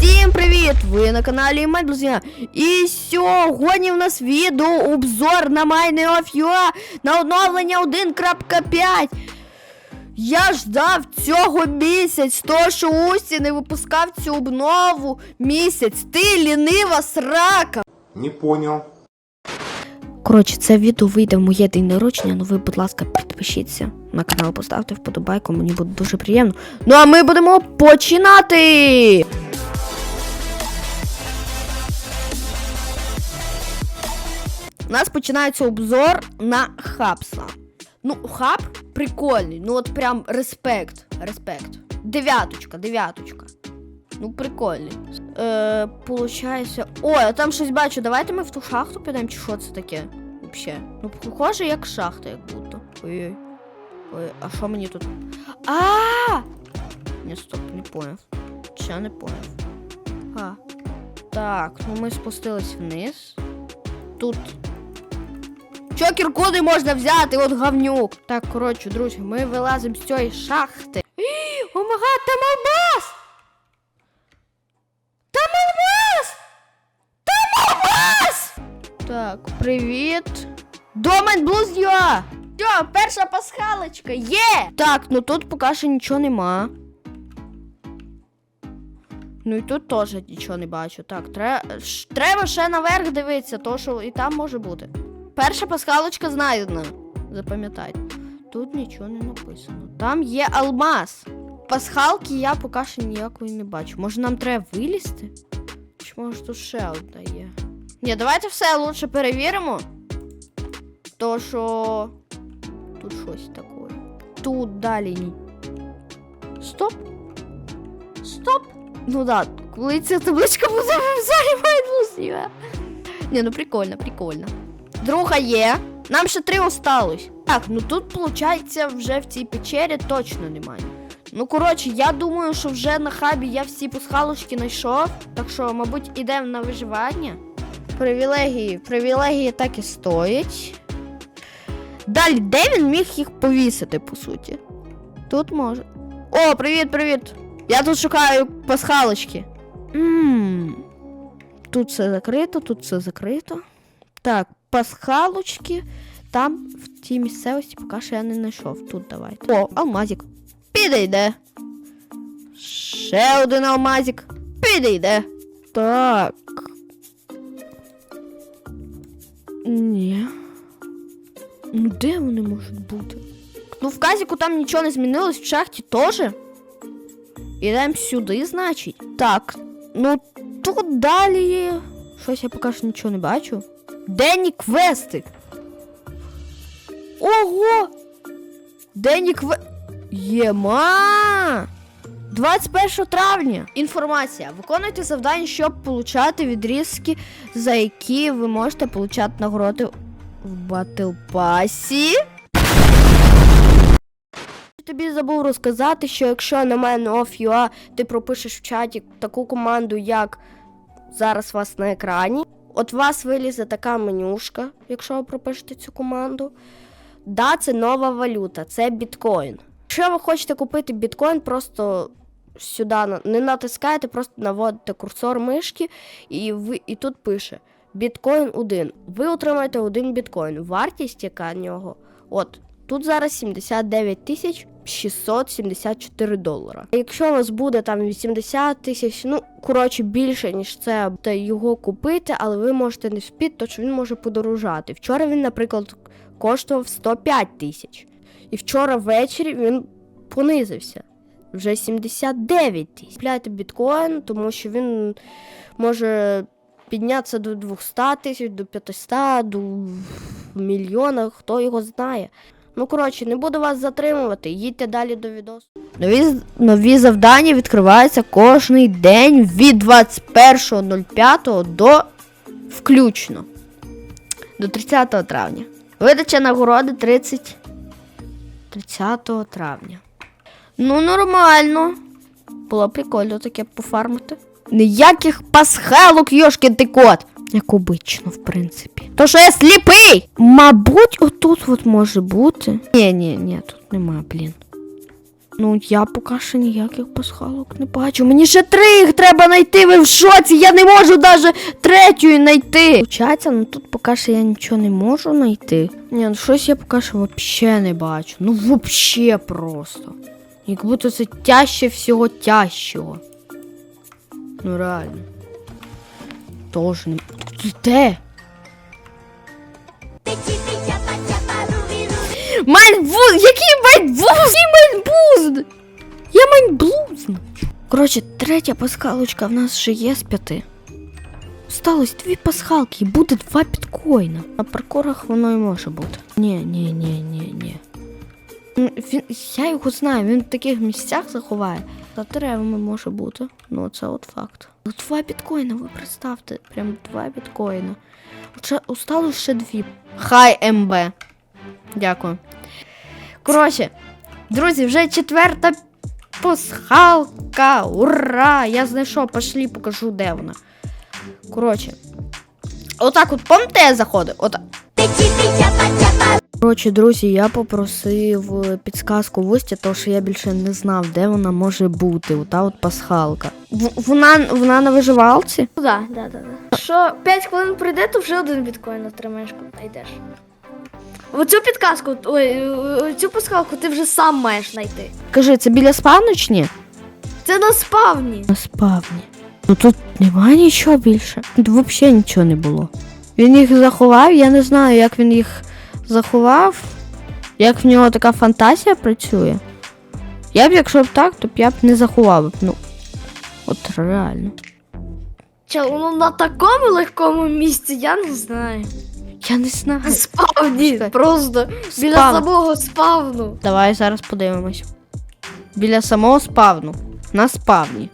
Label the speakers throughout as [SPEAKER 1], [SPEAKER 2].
[SPEAKER 1] Всім привіт! Ви на каналі Медлзія. І сьогодні в нас відео обзор на MineOf.ua на оновлення 1.5. Я ждав цього місяць, то що Усі не випускав цю обнову місяць. Ти лінива срака.
[SPEAKER 2] Не понял.
[SPEAKER 1] Коротше, це відео вийде в моє день народження. Ну ви, будь ласка, підпишіться на канал, поставте вподобайку, мені буде дуже приємно. Ну а ми будемо починати! У нас починається обзор на хабса. Ну, хаб прикольний. Ну от прям респект. Респект. Дев'яточка, дев'яточка. Ну, прикольний. Е, получається. Ой, а там щось бачу. Давайте ми в ту шахту підемо, чи що це таке? Вообще. Ну, похоже, як шахта, як будто. Ой-ой. Ой, а що мені тут? А! Ні, стоп, не поняв. Ще не поняв. А. Так, ну ми спустились вниз. Тут. Чокер куди можна взяти? От говнюк. Так, коротше, друзі, ми вилазимо з цієї шахти. О май там албас! Там албас! Там албас! Так, привіт. Домен Блуз'я! Все, перша пасхалочка є! Так, ну тут поки що нічого нема. Ну і тут теж нічого не бачу. Так, треба ще наверх дивитися, то що і там може бути. Перша пасхалочка знайдена. Запам'ятайте. Тут нічого не написано. Там є алмаз. Пасхалки я поки що ніякої не бачу. Може нам треба вилізти? Чи може тут ще одна є? Ні, давайте все лучше перевіримо. То що. Тут щось таке. Тут далі ні. Стоп. Стоп. Ну да, коли ця табличка буде займає Ні, ну прикольно, прикольно. Друга є. Нам ще три осталось. Так, ну тут, виходить, вже в цій печері точно немає. Ну, коротше, я думаю, що вже на хабі я всі пасхалочки знайшов. Так що, мабуть, ідемо на виживання. Привілегії. Привілегії так і стоять. Далі, де він міг їх повісити, по суті? Тут може. О, привіт, привіт! Я тут шукаю пасхалочки. Ммм. Тут все закрито, тут все закрито. Так, пасхалочки. Там в тій місцевості поки що я не знайшов. Тут давайте. О, алмазик. Підійде. Ще один алмазик. Підійде. Так. Ні. Ну де вони можуть бути? Ну, в казіку там нічого не змінилось, в шахті теж. Ідемо сюди, значить. Так. Ну тут далі. Щось я поки що нічого не бачу. Денні квести. Ого! Денні кве... Єма! 21 травня. Інформація. Виконуйте завдання, щоб получати відрізки, за які ви можете получати нагороди в Батл Пасі. Тобі забув розказати, що якщо на мене off.ua ти пропишеш в чаті таку команду, як зараз у вас на екрані, от у вас вилізе така менюшка, якщо ви пропишете цю команду. Да, це нова валюта, це біткоін. Якщо ви хочете купити біткоін, просто сюди не натискаєте, просто наводите курсор мишки, і, ви, і тут пише біткоін 1. Ви отримаєте один біткоін. Вартість, яка нього, от тут зараз 79 тисяч 674 долара. Якщо у вас буде там 80 тисяч, ну коротше більше ніж це, то його купити, але ви можете не вспіти, то що він може подорожати. Вчора він, наприклад, коштував 105 тисяч. І вчора ввечері він понизився. Вже 79 тисяч. Купляйте біткоін, тому що він може піднятися до 200 тисяч, до 500, до мільйона, хто його знає. Ну, коротше, не буду вас затримувати, їдьте далі до відосу. Нові, нові завдання відкриваються кожний день від 21.05 до включно. До 30 травня. Видача нагороди 30. 30 травня. Ну, нормально. Було прикольно таке пофармити. Ніяких пасхалок, йошкин ти кот. Як обично, в принципі. То що я сліпий! Мабуть, отут от може бути. Ні, ні, ні, тут нема, блін. Ну, я поки що ніяких пасхалок не бачу. Мені ще три їх треба знайти. Ви в шоці. Я не можу навіть третьої знайти. Получається, ну тут поки що я нічого не можу знайти. Ні, ну щось я поки що взагалі не бачу. Ну взагалі просто. Як будто це тяжче всього тяжчого. Ну реально. Тоже не. Де? Майнбуз! Який майнбуз? Який майнбуз? Я майнблуз. Коротше, третя пасхалочка в нас вже є з п'яти. Осталось дві пасхалки і буде два біткоїна. На паркурах воно і може бути. Ні, ні, ні, ні, ні. Він, я його знаю, він в таких місцях заховає. За деревами може бути. Ну, це от факт. Ну, Два біткоїна, ви представте, прям два біткоїна. Осталось ще дві. Хай МБ. Дякую. Коротше, друзі, вже четверта пасхалка. Ура! Я знайшов, пошлі, покажу, де вона. Коротше. Отак от помните, я заходив? Отак. Коротше, друзі, я попросив е, підсказку в Усті, тому що я більше не знав, де вона може бути. Ота от пасхалка. В- Вона, вона на виживалці?
[SPEAKER 2] Ну да, да, да, да. Що 5 хвилин пройде, то вже один біткоін отримаєш, коли знайдеш. Оцю підказку, ой, цю пасхалку ти вже сам маєш знайти.
[SPEAKER 1] Кажи, це біля спавну чи ні?
[SPEAKER 2] Це на спавні.
[SPEAKER 1] На спавні. Ну тут немає нічого більше. Тут взагалі нічого не було. Він їх заховав, я не знаю, як він їх заховав, як в нього така фантазія працює. Я б, якщо б так, то б я б не заховав. Ну, от реально.
[SPEAKER 2] Чел, ну на такому легкому місці я не знаю.
[SPEAKER 1] Я не знаю.
[SPEAKER 2] На спавні, просто біля самого спавну.
[SPEAKER 1] Давай зараз подивимось. Біля самого спавну. На спавні.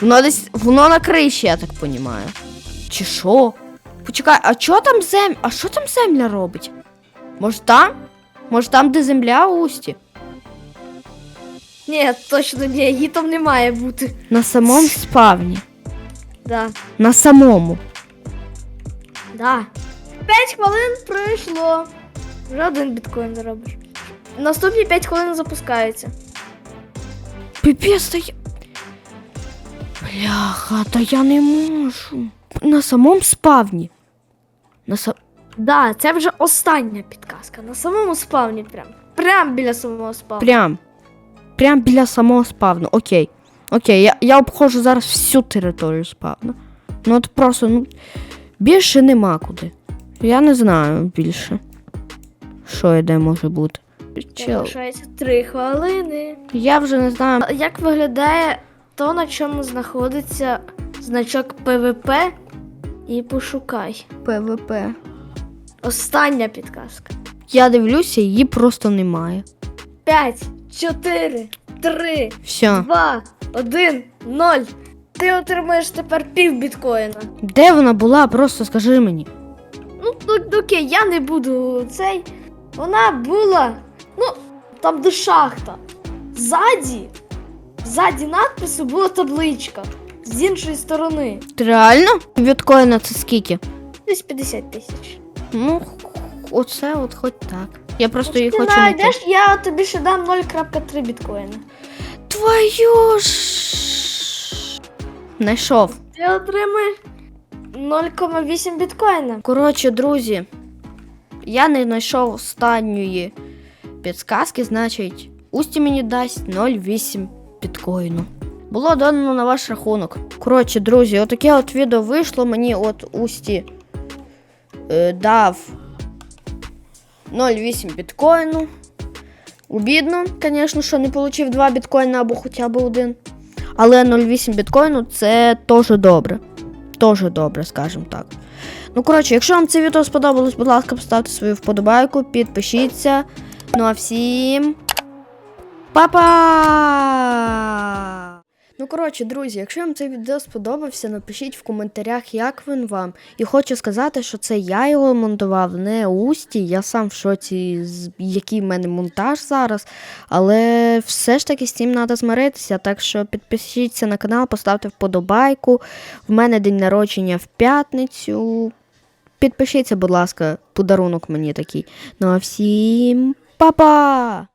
[SPEAKER 1] Воно десь. Воно на криші, я так понімаю. Чи що? Почекай, а що там земля? А що там земля робить? Може там? Може там, де земля у усті?
[SPEAKER 2] Ні, точно ні, її там не має бути.
[SPEAKER 1] На самому спавні.
[SPEAKER 2] Да.
[SPEAKER 1] На самому.
[SPEAKER 2] Да. 5 хвилин пройшло. Вже один біткоін заробиш. Наступні 5 хвилин запускаються.
[SPEAKER 1] Піпець, та я. Бляха, та я не можу. На самому спавні. На са...
[SPEAKER 2] Да, це вже остання підказка. На самому спавні прям. Прям біля самого спавну.
[SPEAKER 1] Прям. Прям біля самого спавну. Окей. Окей, я, я обходжу зараз всю територію спавну. Ну от просто, ну. Більше нема куди. Я не знаю більше. Що і де може бути. Чел.
[SPEAKER 2] Залишається 3 хвилини.
[SPEAKER 1] Я вже не знаю.
[SPEAKER 2] Як виглядає то, на чому знаходиться значок ПВП і пошукай.
[SPEAKER 1] ПВП.
[SPEAKER 2] Остання підказка.
[SPEAKER 1] Я дивлюся, її просто немає.
[SPEAKER 2] 5, 4, 3,
[SPEAKER 1] Все.
[SPEAKER 2] 2, 1, 0. Ти отримаєш тепер пів біткоїна.
[SPEAKER 1] Де вона була? Просто скажи мені.
[SPEAKER 2] Ну, ну, окей, я не буду цей. Вона була. Ну, там де шахта. Ззаді. Ззаді надпису була табличка. З іншої сторони.
[SPEAKER 1] Ти реально? Біткоїна це скільки?
[SPEAKER 2] Десь 50 тисяч.
[SPEAKER 1] Ну, оце от хоч так. Я просто її
[SPEAKER 2] Ти
[SPEAKER 1] хочу знайти.
[SPEAKER 2] знайдеш, я тобі ще дам 0.3 біткоїна.
[SPEAKER 1] Твою ж. Знайшов.
[SPEAKER 2] Ти отримаєш 0,8 біткоїна.
[SPEAKER 1] Коротше, друзі, я не знайшов останньої підсказки, значить, Усті мені дасть 0,8 біткоїну. Було дано на ваш рахунок. Коротше, друзі, отаке от відео вийшло. Мені от Усті е, дав 0,8 біткоїну. Обідно, звісно, що не отримав 2 біткоїна або хоча б один. Але 0,8 біткоїну це теж добре. Тоже добре, скажімо так. Ну, коротше, якщо вам це відео сподобалось, будь ласка, поставте свою вподобайку, підпишіться. Ну а всім. Па-па! Ну, коротше, друзі, якщо вам цей відео сподобався, напишіть в коментарях, як він вам. І хочу сказати, що це я його монтував, не Усті. Я сам в шоці, який в мене монтаж зараз. Але все ж таки з цим треба змиритися. Так що підпишіться на канал, поставте вподобайку. В мене день народження в п'ятницю. Підпишіться, будь ласка, подарунок мені такий. Ну а всім па-па!